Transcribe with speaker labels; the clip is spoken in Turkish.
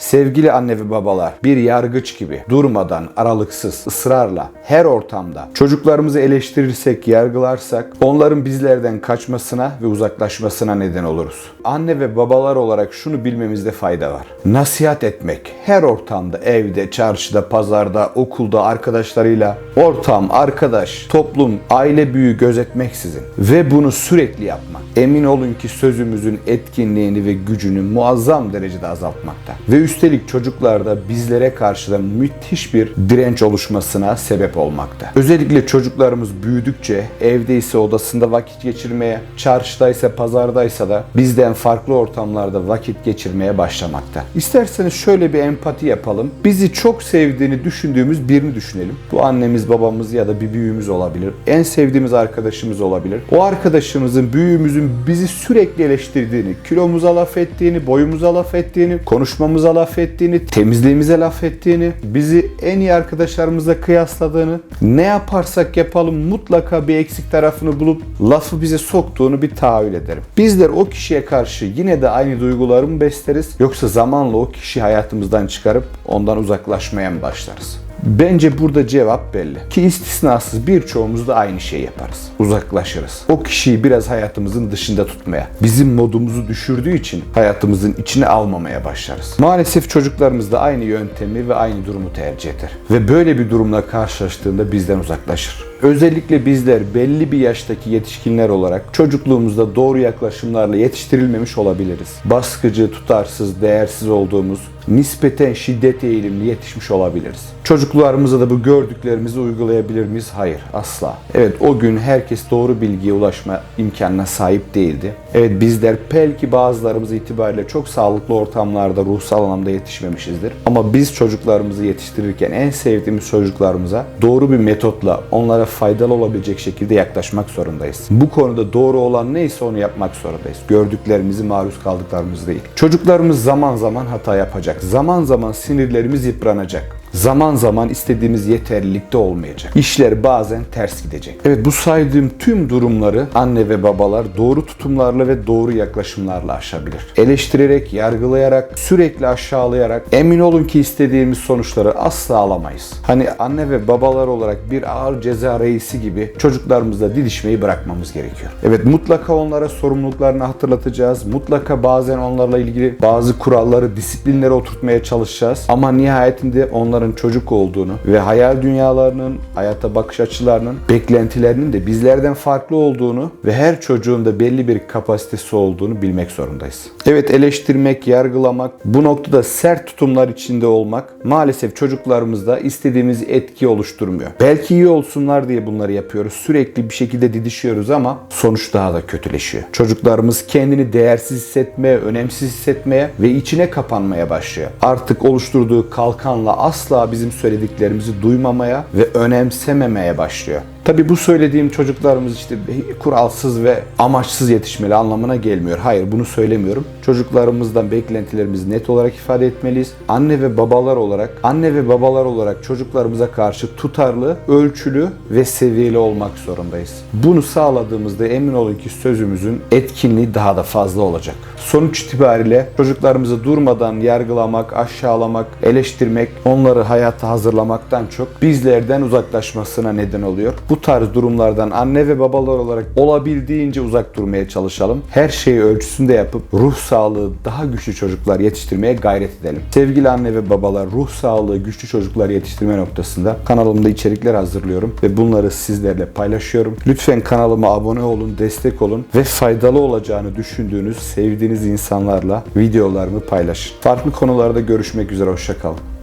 Speaker 1: Sevgili anne ve babalar, bir yargıç gibi durmadan, aralıksız, ısrarla, her ortamda çocuklarımızı eleştirirsek, yargılarsak onların bizlerden kaçmasına ve uzaklaşmasına neden oluruz. Anne ve babalar olarak şunu bilmemizde fayda var. Nasihat etmek her ortamda, evde, çarşıda, pazarda, okulda, arkadaşlarıyla, ortam, arkadaş, toplum, aile büyüğü gözetmeksizin ve bunu sürekli yapmak. Emin olun ki sözümüzün etkinliğini ve gücünü muazzam derecede azaltmakta. Ve üstelik çocuklarda bizlere karşı da müthiş bir direnç oluşmasına sebep olmakta. Özellikle çocuklarımız büyüdükçe evdeyse odasında vakit geçirmeye, çarşıdaysa pazardaysa da bizden farklı ortamlarda vakit geçirmeye başlamakta. İsterseniz şöyle bir empati yapalım. Bizi çok sevdiğini düşündüğümüz birini düşünelim. Bu annemiz, babamız ya da bir büyüğümüz olabilir. En sevdiğimiz arkadaşımız olabilir. O arkadaşımızın, büyüğümüzün bizi sürekli eleştirdiğini, kilomuza laf ettiğini, boyumuza laf ettiğini, konuşmamıza laf ettiğini, temizliğimize laf ettiğini, bizi en iyi arkadaşlarımızla kıyasladığını, ne yaparsak yapalım mutlaka bir eksik tarafını bulup lafı bize soktuğunu bir tahayyül ederim. Bizler o kişiye karşı yine de aynı duyguları mı besleriz yoksa zamanla o kişi hayatımızdan çıkarıp ondan uzaklaşmaya mı başlarız? Bence burada cevap belli. Ki istisnasız birçoğumuz da aynı şeyi yaparız. Uzaklaşırız. O kişiyi biraz hayatımızın dışında tutmaya, bizim modumuzu düşürdüğü için hayatımızın içine almamaya başlarız. Maalesef çocuklarımız da aynı yöntemi ve aynı durumu tercih eder. Ve böyle bir durumla karşılaştığında bizden uzaklaşır. Özellikle bizler belli bir yaştaki yetişkinler olarak çocukluğumuzda doğru yaklaşımlarla yetiştirilmemiş olabiliriz. Baskıcı, tutarsız, değersiz olduğumuz, nispeten şiddet eğilimli yetişmiş olabiliriz. Çocuklarımıza da bu gördüklerimizi uygulayabilir miyiz? Hayır, asla. Evet o gün herkes doğru bilgiye ulaşma imkanına sahip değildi. Evet bizler belki bazılarımız itibariyle çok sağlıklı ortamlarda ruhsal anlamda yetişmemişizdir. Ama biz çocuklarımızı yetiştirirken en sevdiğimiz çocuklarımıza doğru bir metotla onlara faydalı olabilecek şekilde yaklaşmak zorundayız. Bu konuda doğru olan neyse onu yapmak zorundayız. Gördüklerimizi maruz kaldıklarımız değil. Çocuklarımız zaman zaman hata yapacak. Zaman zaman sinirlerimiz yıpranacak. Zaman zaman istediğimiz yeterlilikte olmayacak. İşler bazen ters gidecek. Evet bu saydığım tüm durumları anne ve babalar doğru tutumlarla ve doğru yaklaşımlarla aşabilir. Eleştirerek, yargılayarak, sürekli aşağılayarak emin olun ki istediğimiz sonuçları asla alamayız. Hani anne ve babalar olarak bir ağır ceza reisi gibi çocuklarımızla didişmeyi bırakmamız gerekiyor. Evet mutlaka onlara sorumluluklarını hatırlatacağız. Mutlaka bazen onlarla ilgili bazı kuralları, disiplinleri oturtmaya çalışacağız. Ama nihayetinde onların çocuk olduğunu ve hayal dünyalarının, hayata bakış açılarının, beklentilerinin de bizlerden farklı olduğunu ve her çocuğun da belli bir kapasitesi olduğunu bilmek zorundayız. Evet eleştirmek, yargılamak, bu noktada sert tutumlar içinde olmak maalesef çocuklarımızda istediğimiz etki oluşturmuyor. Belki iyi olsunlar diye bunları yapıyoruz. Sürekli bir şekilde didişiyoruz ama sonuç daha da kötüleşiyor. Çocuklarımız kendini değersiz hissetmeye, önemsiz hissetmeye ve içine kapanmaya başlıyor. Artık oluşturduğu kalkanla asla bizim söylediklerimizi duymamaya ve önemsememeye başlıyor. Tabi bu söylediğim çocuklarımız işte kuralsız ve amaçsız yetişmeli anlamına gelmiyor. Hayır bunu söylemiyorum. Çocuklarımızdan beklentilerimizi net olarak ifade etmeliyiz. Anne ve babalar olarak, anne ve babalar olarak çocuklarımıza karşı tutarlı, ölçülü ve seviyeli olmak zorundayız. Bunu sağladığımızda emin olun ki sözümüzün etkinliği daha da fazla olacak. Sonuç itibariyle çocuklarımızı durmadan yargılamak, aşağılamak, eleştirmek, onları hayata hazırlamaktan çok bizlerden uzaklaşmasına neden oluyor. Bu tarz durumlardan anne ve babalar olarak olabildiğince uzak durmaya çalışalım. Her şeyi ölçüsünde yapıp ruh sağlığı daha güçlü çocuklar yetiştirmeye gayret edelim. Sevgili anne ve babalar ruh sağlığı güçlü çocuklar yetiştirme noktasında kanalımda içerikler hazırlıyorum ve bunları sizlerle paylaşıyorum. Lütfen kanalıma abone olun, destek olun ve faydalı olacağını düşündüğünüz, sevdiğiniz insanlarla videolarımı paylaşın. Farklı konularda görüşmek üzere, hoşçakalın.